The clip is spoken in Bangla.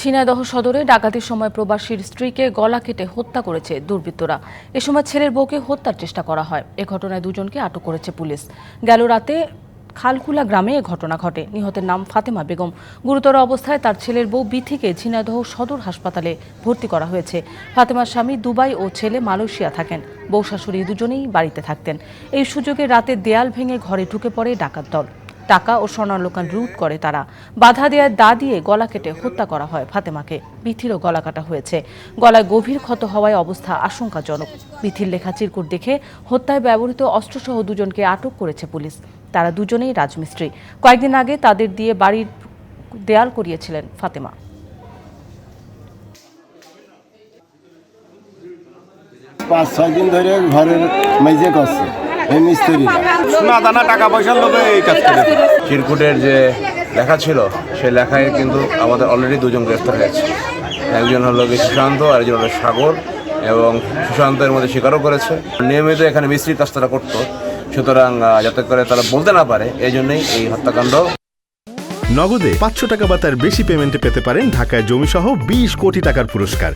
ঝিনাইদহ সদরে ডাকাতির সময় প্রবাসীর স্ত্রীকে গলা কেটে হত্যা করেছে দুর্বৃত্তরা। এ সময় ছেলের বউকে হত্যার চেষ্টা করা হয়। এ ঘটনায় দুজনকে আটক করেছে পুলিশ। গেল রাতে খালকুলা গ্রামে এ ঘটনা ঘটে। নিহতের নাম ফাতেমা বেগম। গুরুতর অবস্থায় তার ছেলের বউ বিথিকে ঝিনাইদহ সদর হাসপাতালে ভর্তি করা হয়েছে। ফাতেমার স্বামী দুবাই ও ছেলে মালয়েশিয়া থাকেন। বউ শাশুড়ি দুজনেই বাড়িতে থাকতেন। এই সুযোগে রাতে দেয়াল ভেঙে ঘরে ঢুকে পড়ে ডাকাত দল। টাকা ও স্বর্ণালোকান লুট করে তারা। বাধা দেওয়ার দা দিয়ে গলা কেটে হত্যা করা হয় ফাতেমাকে। বিথিরও গলা কাটা হয়েছে। গলায় গভীর ক্ষত হওয়ায় অবস্থা আশঙ্কাজনক। বিথির লেখা চিরকুট দেখে হত্যায় ব্যবহৃত অস্ত্রসহ দুজনকে আটক করেছে পুলিশ। তারা দুজনেই রাজমিস্ত্রি। কয়েকদিন আগে তাদের দিয়ে বাড়ির দেয়াল করিয়েছিলেন ফাতেমা। পাঁচ ছয় দিন ধরে ঘরের মেজে করছে। এই মিস্ত্রিরা দানা টাকা পয়সার লোভে এই কাজ করে। চিরকুটের যে লেখা ছিল সেই লেখায় কিন্তু আমাদের অলরেডি দুজন গ্রেফতার হয়েছে। একজন হলো গিয়ে সুশান্ত আর একজন হলো সাগর এবং সুশান্তের মধ্যে স্বীকারও করেছে। নিয়মিত এখানে মিস্ত্রির কাজ তারা করতো। সুতরাং যাতে করে তারা বলতে না পারে এই জন্যই এই হত্যাকাণ্ড। নগদে পাঁচশো টাকা বা তার বেশি পেমেন্টে পেতে পারেন ঢাকায় জমিসহ বিশ কোটি টাকার পুরস্কার।